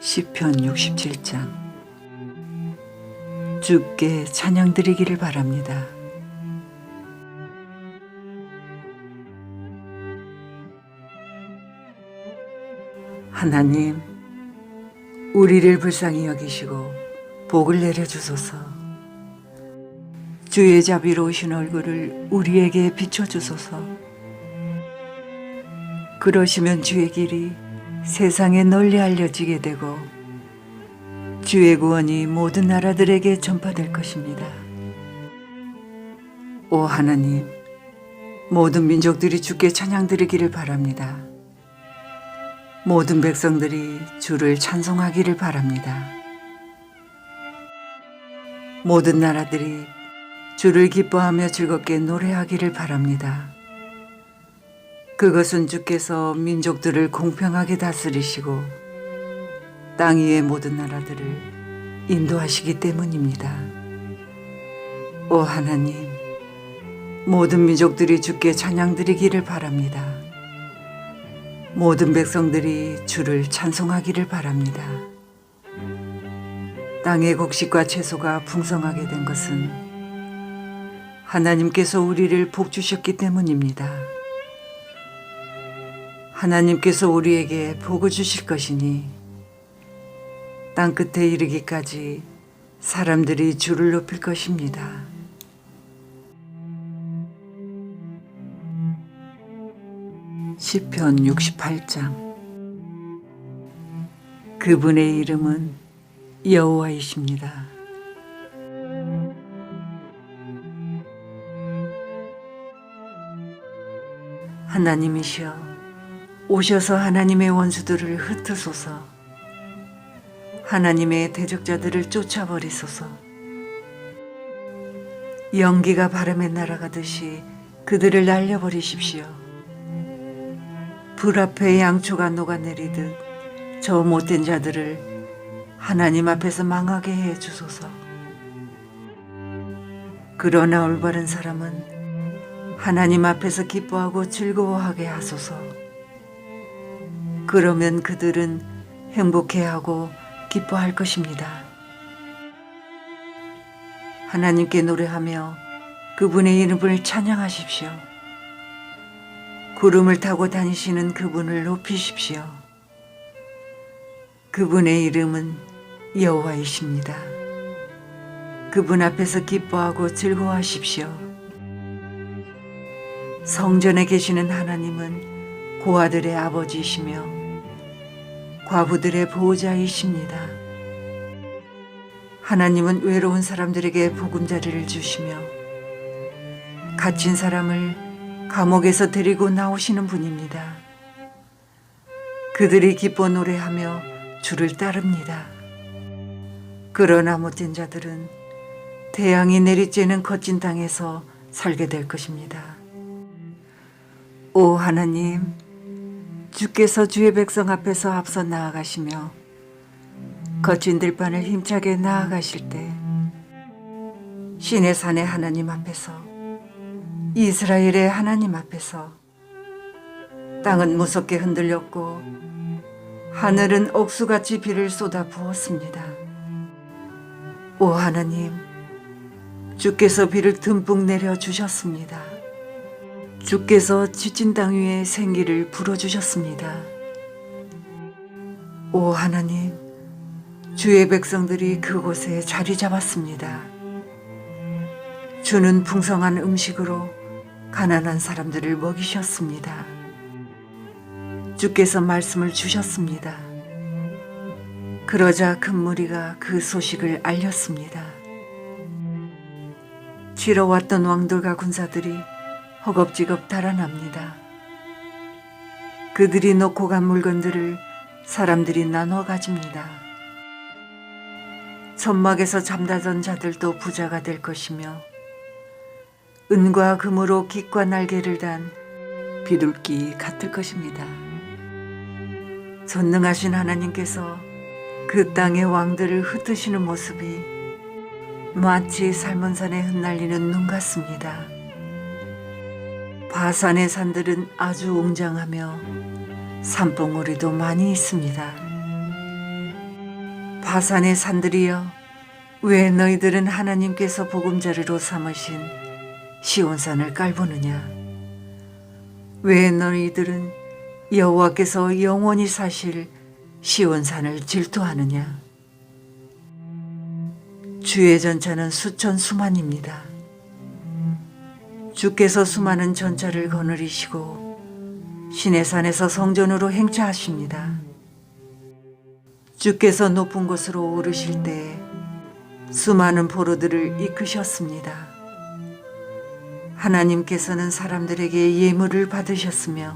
시편 67장 주께 찬양 드리기를 바랍니다. 하나님, 우리를 불쌍히 여기시고 복을 내려주소서. 주의 자비로우신 얼굴을 우리에게 비춰주소서. 그러시면 주의 길이 세상에 널리 알려지게 되고 주의 구원이 모든 나라들에게 전파될 것입니다. 오 하나님, 모든 민족들이 주께 찬양 드리기를 바랍니다. 모든 백성들이 주를 찬송하기를 바랍니다. 모든 나라들이 주를 기뻐하며 즐겁게 노래하기를 바랍니다. 그것은 주께서 민족들을 공평하게 다스리시고 땅 위의 모든 나라들을 인도하시기 때문입니다. 오 하나님, 모든 민족들이 주께 찬양드리기를 바랍니다. 모든 백성들이 주를 찬송하기를 바랍니다. 땅의 곡식과 채소가 풍성하게 된 것은 하나님께서 우리를 복 주셨기 때문입니다. 하나님께서 우리에게 복을 주실 것이니 땅 끝에 이르기까지 사람들이 주를 높일 것입니다. 시편 68장 그분의 이름은 여호와이십니다. 하나님이시여 오셔서 하나님의 원수들을 흩으소서 하나님의 대적자들을 쫓아버리소서 연기가 바람에 날아가듯이 그들을 날려버리십시오 불 앞에 양초가 녹아내리듯 저 못된 자들을 하나님 앞에서 망하게 해 주소서. 그러나 올바른 사람은 하나님 앞에서 기뻐하고 즐거워하게 하소서. 그러면 그들은 행복해하고 기뻐할 것입니다. 하나님께 노래하며 그분의 이름을 찬양하십시오. 구름을 타고 다니시는 그분을 높이십시오. 그분의 이름은 여호와이십니다. 그분 앞에서 기뻐하고 즐거워하십시오. 성전에 계시는 하나님은 고아들의 아버지이시며 과부들의 보호자이십니다. 하나님은 외로운 사람들에게 보금자리를 주시며 갇힌 사람을 감옥에서 데리고 나오시는 분입니다. 그들이 기뻐 노래하며 주를 따릅니다. 그러나 못된 자들은 태양이 내리쬐는 거친 땅에서 살게 될 것입니다. 오 하나님, 주께서 주의 백성 앞에서 앞서 나아가시며 거친 들판을 힘차게 나아가실 때 신의 산의 하나님 앞에서 이스라엘의 하나님 앞에서 땅은 무섭게 흔들렸고 하늘은 옥수같이 비를 쏟아 부었습니다. 오 하나님, 주께서 비를 듬뿍 내려 주셨습니다. 주께서 지친 땅 위에 생기를 불어 주셨습니다. 오 하나님, 주의 백성들이 그곳에 자리 잡았습니다. 주는 풍성한 음식으로 가난한 사람들을 먹이셨습니다. 주께서 말씀을 주셨습니다. 그러자 큰 무리가 그 소식을 알렸습니다. 치러 왔던 왕들과 군사들이 허겁지겁 달아납니다. 그들이 놓고 간 물건들을 사람들이 나눠 가집니다. 천막에서 잠자던 자들도 부자가 될 것이며 은과 금으로 깃과 날개를 단 비둘기 같을 것입니다. 전능하신 하나님께서 그 땅의 왕들을 흩으시는 모습이 마치 살몬산에 흩날리는 눈 같습니다. 바산의 산들은 아주 웅장하며 산봉우리도 많이 있습니다. 바산의 산들이여 왜 너희들은 하나님께서 보금자리로 삼으신 시온산을 깔보느냐? 왜 너희들은 여호와께서 영원히 사실 시온산을 질투하느냐? 주의 전차는 수천 수만입니다 주께서 수많은 전차를 거느리시고 신의 산에서 성전으로 행차하십니다 주께서 높은 곳으로 오르실 때 수많은 포로들을 이끄셨습니다. 하나님께서는 사람들에게 예물을 받으셨으며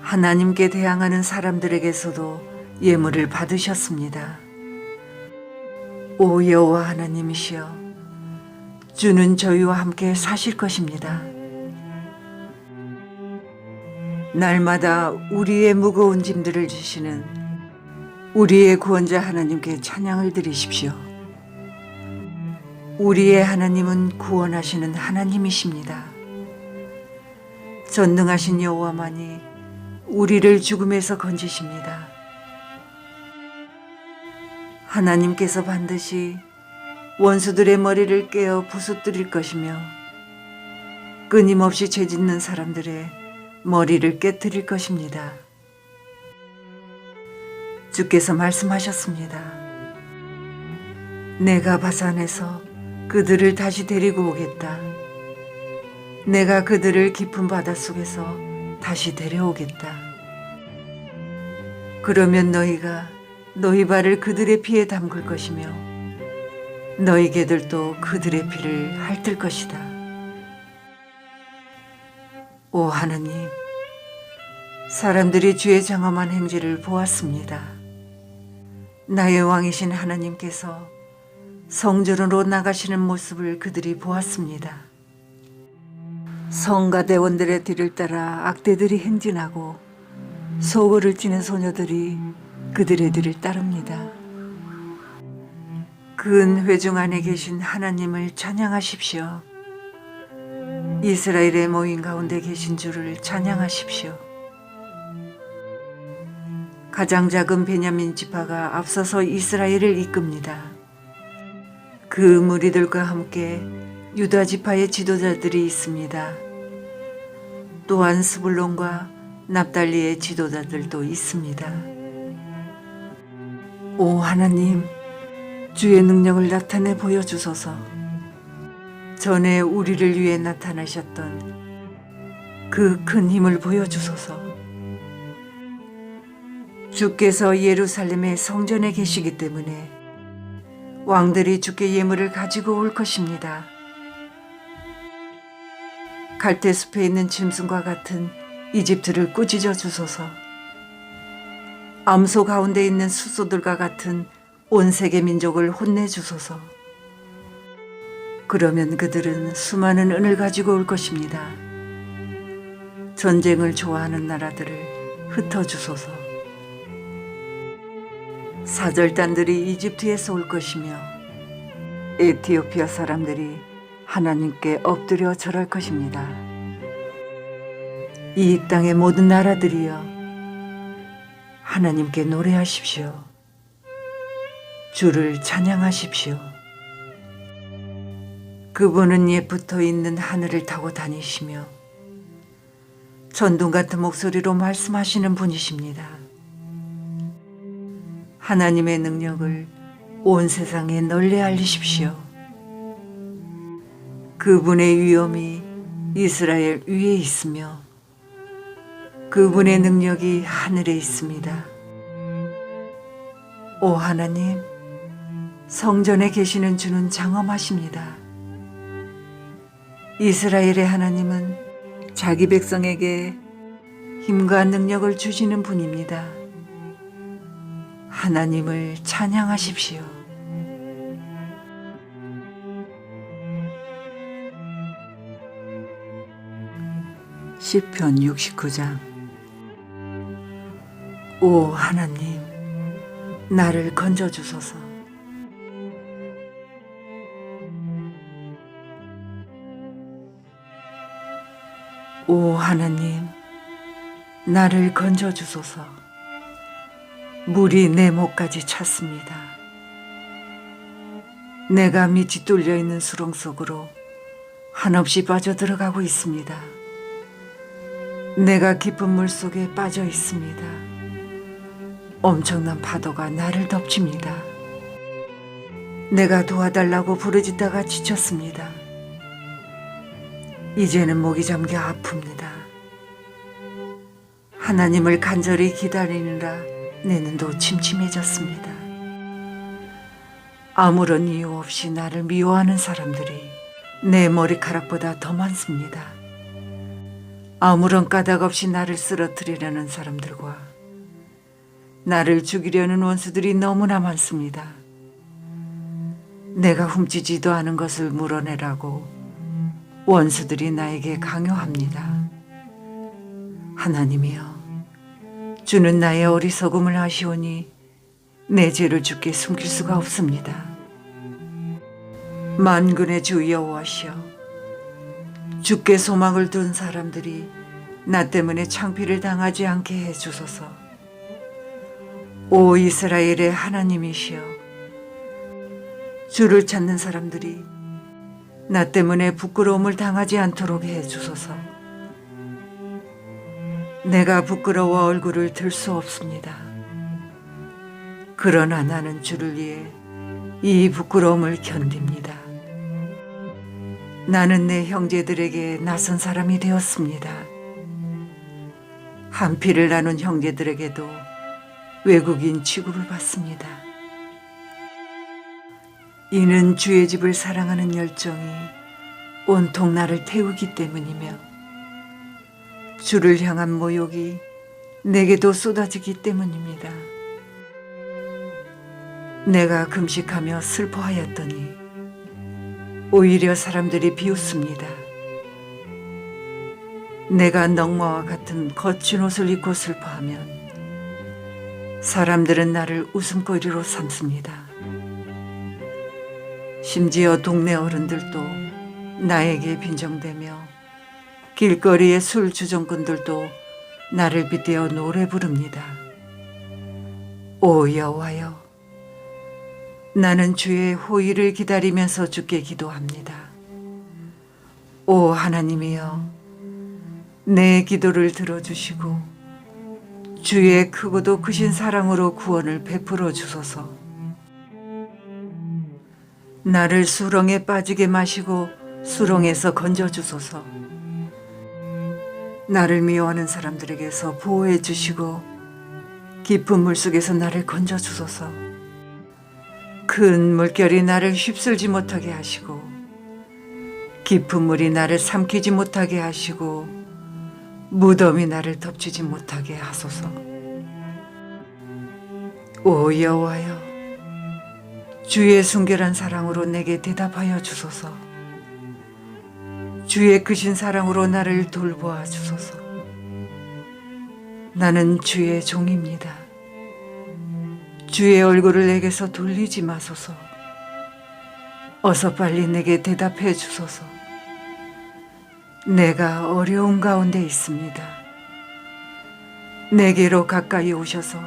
하나님께 대항하는 사람들에게서도 예물을 받으셨습니다. 오 여호와 하나님이시여 주는 저희와 함께 사실 것입니다. 날마다 우리의 무거운 짐들을 지시는 우리의 구원자 하나님께 찬양을 드리십시오. 우리의 하나님은 구원하시는 하나님이십니다. 전능하신 여호와만이 우리를 죽음에서 건지십니다. 하나님께서 반드시 원수들의 머리를 깨어 부수뜨릴 것이며 끊임없이 죄 짓는 사람들의 머리를 깨뜨릴 것입니다. 주께서 말씀하셨습니다. 내가 바산에서 그들을 다시 데리고 오겠다. 내가 그들을 깊은 바다 속에서 다시 데려오겠다. 그러면 너희가 너희 발을 그들의 피에 담글 것이며 너희 개들도 그들의 피를 핥을 것이다. 오 하느님, 사람들이 주의 장엄한 행지를 보았습니다. 나의 왕이신 하나님께서 성전으로 나가시는 모습을 그들이 보았습니다. 성가 대원들의 뒤를 따라 악대들이 행진하고 소고를 찌는 소녀들이 그들의 뒤를 따릅니다. 근 회중 안에 계신 하나님을 찬양하십시오. 이스라엘의 모인 가운데 계신 주를 찬양하십시오. 가장 작은 베냐민 지파가 앞서서 이스라엘을 이끕니다. 그 무리들과 함께 유다 지파의 지도자들이 있습니다. 또한 스불론과 납달리의 지도자들도 있습니다. 오 하나님, 주의 능력을 나타내 보여주소서. 전에 우리를 위해 나타나셨던 그 큰 힘을 보여주소서. 주께서 예루살렘의 성전에 계시기 때문에 왕들이 주께 예물을 가지고 올 것입니다. 갈대숲에 있는 짐승과 같은 이집트를 꾸짖어 주소서. 암소 가운데 있는 수소들과 같은 온 세계 민족을 혼내 주소서. 그러면 그들은 수많은 은을 가지고 올 것입니다. 전쟁을 좋아하는 나라들을 흩어 주소서. 사절단들이 이집트에서 올 것이며 에티오피아 사람들이 하나님께 엎드려 절할 것입니다. 이 땅의 모든 나라들이여 하나님께 노래하십시오. 주를 찬양하십시오. 그분은 옛 붙어 있는 하늘을 타고 다니시며 전둥 같은 목소리로 말씀하시는 분이십니다. 하나님의 능력을 온 세상에 널리 알리십시오. 그분의 위엄이 이스라엘 위에 있으며 그분의 능력이 하늘에 있습니다. 오 하나님, 성전에 계시는 주는 장엄하십니다. 이스라엘의 하나님은 자기 백성에게 힘과 능력을 주시는 분입니다. 하나님을 찬양하십시오. 시편 69장 오 하나님 나를 건져 주소서 오 하나님 나를 건져 주소서 물이 내 목까지 찼습니다. 내가 밑이 뚫려 있는 수렁 속으로 한없이 빠져들어가고 있습니다. 내가 깊은 물 속에 빠져 있습니다. 엄청난 파도가 나를 덮칩니다. 내가 도와달라고 부르짖다가 지쳤습니다. 이제는 목이 잠겨 아픕니다. 하나님을 간절히 기다리느라 내 눈도 침침해졌습니다. 아무런 이유 없이 나를 미워하는 사람들이 내 머리카락보다 더 많습니다. 아무런 까닭 없이 나를 쓰러뜨리려는 사람들과 나를 죽이려는 원수들이 너무나 많습니다. 내가 훔치지도 않은 것을 물어내라고 원수들이 나에게 강요합니다. 하나님이여, 주는 나의 어리석음을 아시오니 내 죄를 주께 숨길 수가 없습니다. 만군의 주 여호와시여, 주께 소망을 둔 사람들이 나 때문에 창피를 당하지 않게 해 주소서. 오 이스라엘의 하나님이시여, 주를 찾는 사람들이 나 때문에 부끄러움을 당하지 않도록 해주소서. 내가 부끄러워 얼굴을 들 수 없습니다. 그러나 나는 주를 위해 이 부끄러움을 견딥니다. 나는 내 형제들에게 낯선 사람이 되었습니다. 한 피를 나눈 형제들에게도 외국인 취급을 받습니다. 이는 주의 집을 사랑하는 열정이 온통 나를 태우기 때문이며 주를 향한 모욕이 내게도 쏟아지기 때문입니다. 내가 금식하며 슬퍼하였더니 오히려 사람들이 비웃습니다. 내가 넝마와 같은 거친 옷을 입고 슬퍼하면 사람들은 나를 웃음거리로 삼습니다. 심지어 동네 어른들도 나에게 빈정대며 길거리의 술 주정꾼들도 나를 빗대어 노래 부릅니다. 오 여호와여, 나는 주의 호의를 기다리면서 주께 기도합니다. 오 하나님이여, 내 기도를 들어주시고 주의 크고도 크신 사랑으로 구원을 베풀어 주소서. 나를 수렁에 빠지게 마시고 수렁에서 건져 주소서. 나를 미워하는 사람들에게서 보호해 주시고 깊은 물 속에서 나를 건져 주소서. 큰 물결이 나를 휩쓸지 못하게 하시고 깊은 물이 나를 삼키지 못하게 하시고 무덤이 나를 덮치지 못하게 하소서. 오 여호와여, 주의 순결한 사랑으로 내게 대답하여 주소서. 주의 크신 사랑으로 나를 돌보아 주소서. 나는 주의 종입니다. 주의 얼굴을 내게서 돌리지 마소서. 어서 빨리 내게 대답해 주소서. 내가 어려운 가운데 있습니다. 내게로 가까이 오셔서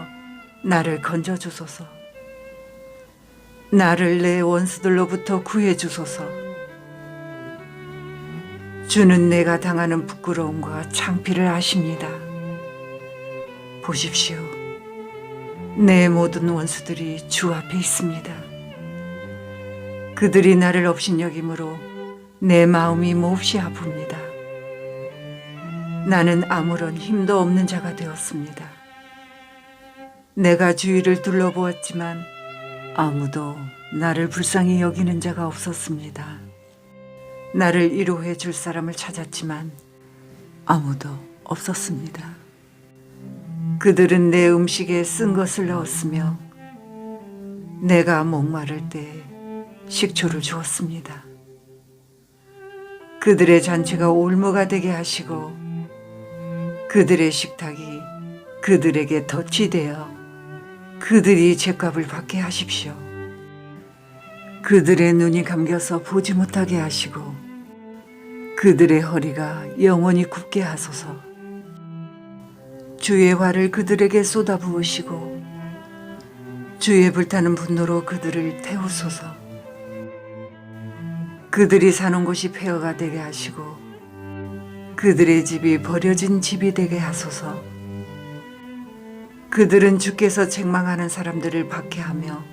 나를 건져 주소서. 나를 내 원수들로부터 구해 주소서. 주는 내가 당하는 부끄러움과 창피를 아십니다. 보십시오. 내 모든 원수들이 주 앞에 있습니다. 그들이 나를 업신여김으로 내 마음이 몹시 아픕니다. 나는 아무런 힘도 없는 자가 되었습니다. 내가 주위를 둘러보았지만 아무도 나를 불쌍히 여기는 자가 없었습니다. 나를 위로해 줄 사람을 찾았지만 아무도 없었습니다. 그들은 내 음식에 쓴 것을 넣었으며 내가 목마를 때 식초를 주었습니다. 그들의 잔치가 올무가 되게 하시고 그들의 식탁이 그들에게 덫이 되어 그들이 죄값을 받게 하십시오. 그들의 눈이 감겨서 보지 못하게 하시고 그들의 허리가 영원히 굽게 하소서. 주의 화를 그들에게 쏟아부으시고 주의 불타는 분노로 그들을 태우소서. 그들이 사는 곳이 폐허가 되게 하시고 그들의 집이 버려진 집이 되게 하소서. 그들은 주께서 책망하는 사람들을 박해하며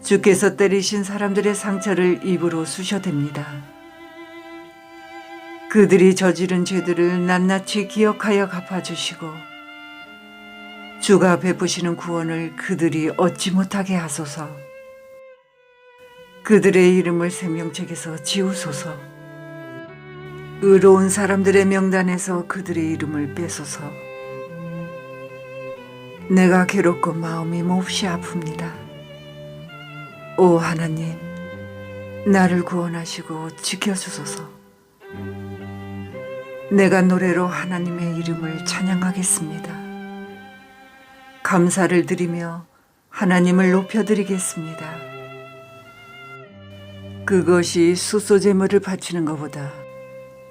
주께서 때리신 사람들의 상처를 입으로 쑤셔댑니다. 그들이 저지른 죄들을 낱낱이 기억하여 갚아주시고 주가 베푸시는 구원을 그들이 얻지 못하게 하소서. 그들의 이름을 생명책에서 지우소서. 의로운 사람들의 명단에서 그들의 이름을 빼소서. 내가 괴롭고 마음이 몹시 아픕니다. 오 하나님, 나를 구원하시고 지켜주소서. 내가 노래로 하나님의 이름을 찬양하겠습니다. 감사를 드리며 하나님을 높여드리겠습니다. 그것이 수소 제물을 바치는 것보다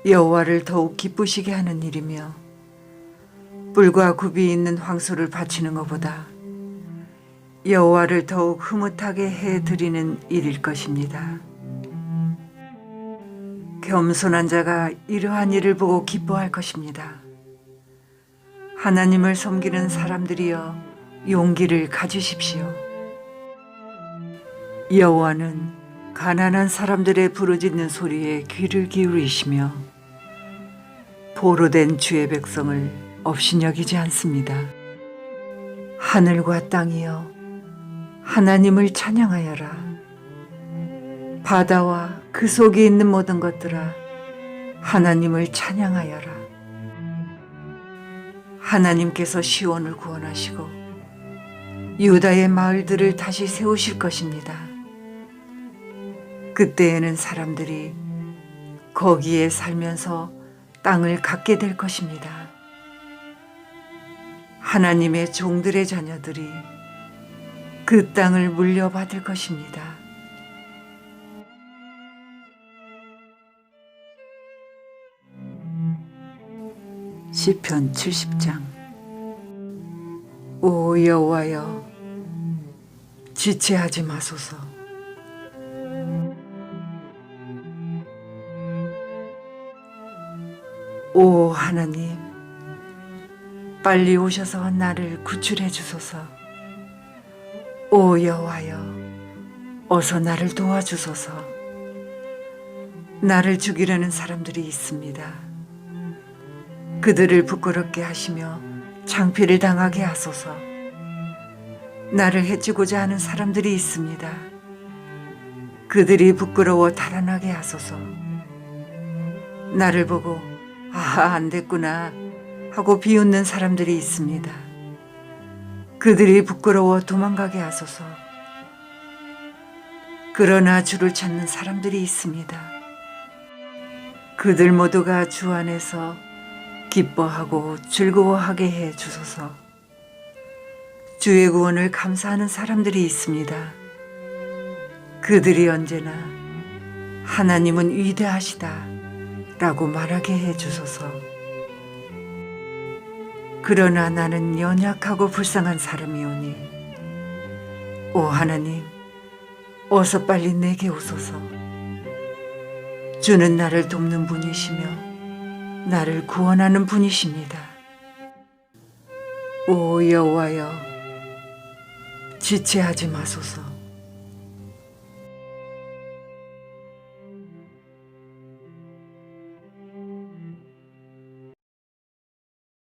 여호와를 더욱 기쁘시게 하는 일이며 뿔과 굽이 있는 황소를 바치는 것보다 여호와를 더욱 흐뭇하게 해 드리는 일일 것입니다. 겸손한 자가 이러한 일을 보고 기뻐할 것입니다. 하나님을 섬기는 사람들이여 용기를 가지십시오. 여호와는 가난한 사람들의 부르짖는 소리에 귀를 기울이시며 보로된 주의 백성을 업신여기지 않습니다. 하늘과 땅이여 하나님을 찬양하여라. 바다와 그 속에 있는 모든 것들아 하나님을 찬양하여라. 하나님께서 시온을 구원하시고 유다의 마을들을 다시 세우실 것입니다. 그때에는 사람들이 거기에 살면서 땅을 갖게 될 것입니다. 하나님의 종들의 자녀들이 그 땅을 물려받을 것입니다. 시편 70장 오 여호와여 지체하지 마소서 오 하나님 빨리 오셔서 나를 구출해 주소서 오 여호와여 어서 나를 도와주소서 나를 죽이려는 사람들이 있습니다. 그들을 부끄럽게 하시며 창피를 당하게 하소서. 나를 해치고자 하는 사람들이 있습니다. 그들이 부끄러워 달아나게 하소서. 나를 보고 아, 안 됐구나 하고 비웃는 사람들이 있습니다. 그들이 부끄러워 도망가게 하소서. 그러나 주를 찾는 사람들이 있습니다. 그들 모두가 주 안에서 기뻐하고 즐거워하게 해 주소서. 주의 구원을 감사하는 사람들이 있습니다. 그들이 언제나 하나님은 위대하시다 라고 말하게 해 주소서. 그러나 나는 연약하고 불쌍한 사람이오니, 오 하나님, 어서 빨리 내게 오소서. 주는 나를 돕는 분이시며 나를 구원하는 분이십니다. 오 여호와여 지체하지 마소서.